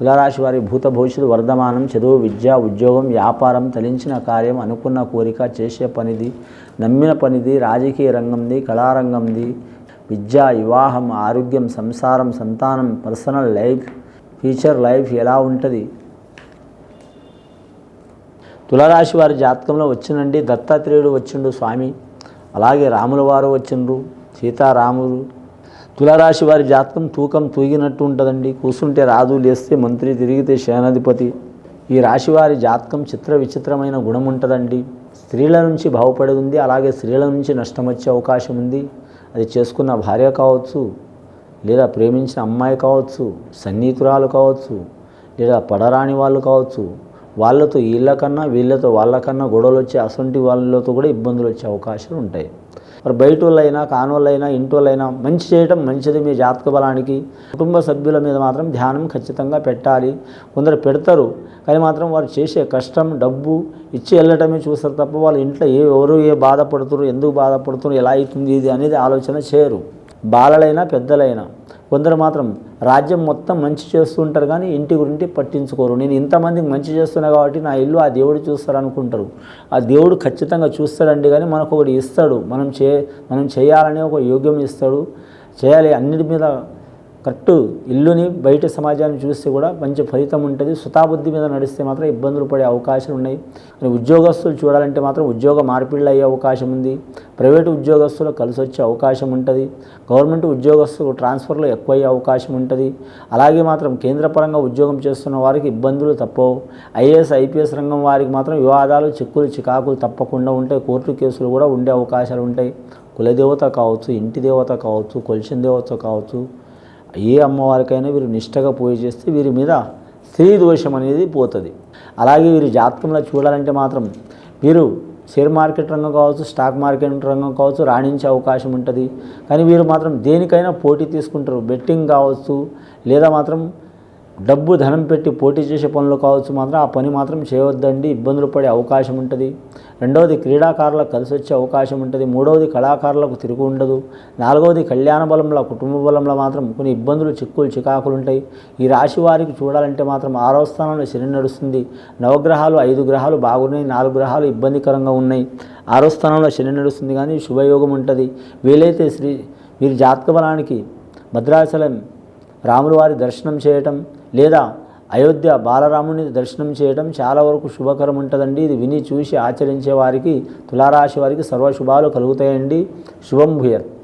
తులారాశి వారి భూత భవిష్యత్తు వర్ధమానం చదువు విద్య ఉద్యోగం వ్యాపారం తలించిన కార్యం అనుకున్న కోరిక చేసే పనిది నమ్మిన పనిది రాజకీయ రంగంది కళారంగంది విద్య వివాహం ఆరోగ్యం సంసారం సంతానం పర్సనల్ లైఫ్ ఫ్యూచర్ లైఫ్ ఎలా ఉంటుంది? తులారాశి వారి జాతకంలో వచ్చినండి దత్తాత్రేయుడు వచ్చిండు స్వామి. అలాగే రాముల వారు వచ్చిండ్రు సీతారాములు తులారాశి వారి జాతకం తూకం తూగినట్టు ఉంటుందండి. కూర్చుంటే రాదు లేస్తే మంత్రి తిరిగితే సేనాధిపతి. ఈ రాశి వారి జాతకం చిత్ర విచిత్రమైన గుణం ఉంటుందండి. స్త్రీల నుంచి బాగుపడి ఉంది అలాగే స్త్రీల నుంచి నష్టం వచ్చే అవకాశం ఉంది. అది చేసుకున్న భార్య కావచ్చు లేదా ప్రేమించిన అమ్మాయి కావచ్చు సన్నిహితురాలు కావచ్చు లేదా పడరాని వాళ్ళు కావచ్చు వాళ్ళతో వీళ్ళకన్నా వీళ్ళతో వాళ్ళకన్నా గొడవలు వచ్చే అసొంటి వాళ్ళతో కూడా ఇబ్బందులు వచ్చే అవకాశాలు ఉంటాయి. మరి బయట వాళ్ళైనా కానోళ్ళైనా ఇంటి వాళ్ళైనా మంచి చేయడం మంచిది మీ జాతక బలానికి కుటుంబ సభ్యుల మీద మాత్రం ధ్యానం ఖచ్చితంగా పెట్టాలి. కొందరు పెడతారు కానీ మాత్రం వారు చేసే కష్టం డబ్బు ఇచ్చి వెళ్ళటమే చూస్తారు తప్ప వాళ్ళ ఇంట్లో ఏ ఎవరు ఏ బాధపడుతున్నారు ఎందుకు బాధపడుతున్నారు ఎలా అవుతుంది ఇది అనేది ఆలోచన చేయరు. బాలలైనా పెద్దలైనా కొందరు మాత్రం రాజ్యం మొత్తం మంచి చేస్తూ ఉంటారు కానీ ఇంటి గురించి పట్టించుకోరు. నేను ఇంతమందికి మంచి చేస్తున్నా కాబట్టి నా ఇల్లు ఆ దేవుడు చూస్తారు అనుకుంటారు ఆ దేవుడు ఖచ్చితంగా చూస్తాడండి కానీ మనకు ఒకటి ఇస్తాడు. మనం చే మనం చేయాలనే ఒక యోగ్యం ఇస్తాడు. చేయాలి అన్నిటి మీద కరెక్ట్ ఇల్లుని బయట సమాజాన్ని చూస్తే కూడా మంచి ఫలితం ఉంటుంది. సుతాబుద్ధి మీద నడిస్తే మాత్రం ఇబ్బందులు పడే అవకాశాలు ఉన్నాయి. మరి ఉద్యోగస్తులు చూడాలంటే మాత్రం ఉద్యోగ మార్పిళ్ళు అయ్యే అవకాశం ఉంది. ప్రైవేటు ఉద్యోగస్తులు కలిసి వచ్చే అవకాశం ఉంటుంది. గవర్నమెంట్ ఉద్యోగస్తులు ట్రాన్స్ఫర్లు ఎక్కువ అయ్యే అవకాశం ఉంటుంది. అలాగే మాత్రం కేంద్రపరంగా ఉద్యోగం చేస్తున్న వారికి ఇబ్బందులు తప్పవు. ఐఏఎస్ ఐపీఎస్ రంగం వారికి మాత్రం వివాదాలు చిక్కులు చికాకులు తప్పకుండా ఉంటాయి. కోర్టు కేసులు కూడా ఉండే అవకాశాలు ఉంటాయి. కులదేవత కావచ్చు ఇంటి దేవత కావచ్చు కొలిషన్ దేవత కావచ్చు ఏ అమ్మవారికైనా వీరు నిష్టగా పూజ చేస్తే వీరి మీద స్త్రీ దోషం అనేది పోతుంది. అలాగే వీరి జాతకంలో చూడాలంటే మాత్రం వీరు షేర్ మార్కెట్ రంగం కావచ్చు స్టాక్ మార్కెట్ రంగం కావచ్చు రాణించే అవకాశం ఉంటుంది. కానీ వీరు మాత్రం దేనికైనా పోటీ తీసుకుంటారు. బెట్టింగ్ కావచ్చు లేదా మాత్రం డబ్బు ధనం పెట్టి పోటీ చేసే పనులు కావచ్చు మాత్రం ఆ పని మాత్రం చేయవద్దండి ఇబ్బందులు పడే అవకాశం ఉంటుంది. రెండవది క్రీడాకారులకు కలిసి వచ్చే అవకాశం ఉంటుంది. మూడవది కళాకారులకు తిరుగు ఉండదు. నాలుగవది కళ్యాణ బలంలో కుటుంబ బలంలో మాత్రం కొన్ని ఇబ్బందులు చిక్కులు చికాకులు ఉంటాయి. ఈ రాశి వారికి చూడాలంటే మాత్రం ఆరో స్థానంలో శని నడుస్తుంది. నవగ్రహాలు ఐదు గ్రహాలు బాగున్నాయి. నాలుగు గ్రహాలు ఇబ్బందికరంగా ఉన్నాయి. ఆరో స్థానంలో శని నడుస్తుంది కానీ శుభయోగం ఉంటుంది. వీలైతే శ్రీ వీరి జాతక బలానికి భద్రాచలం రాముల వారి దర్శనం చేయటం లేదా అయోధ్య బాలరాముని దర్శనం చేయడం చాలా వరకు శుభకరం ఉంటుందండి. ఇది విని చూసి ఆచరించే వారికి తులారాశి వారికి సర్వశుభాలు కలుగుతాయండి. శుభం భూయర్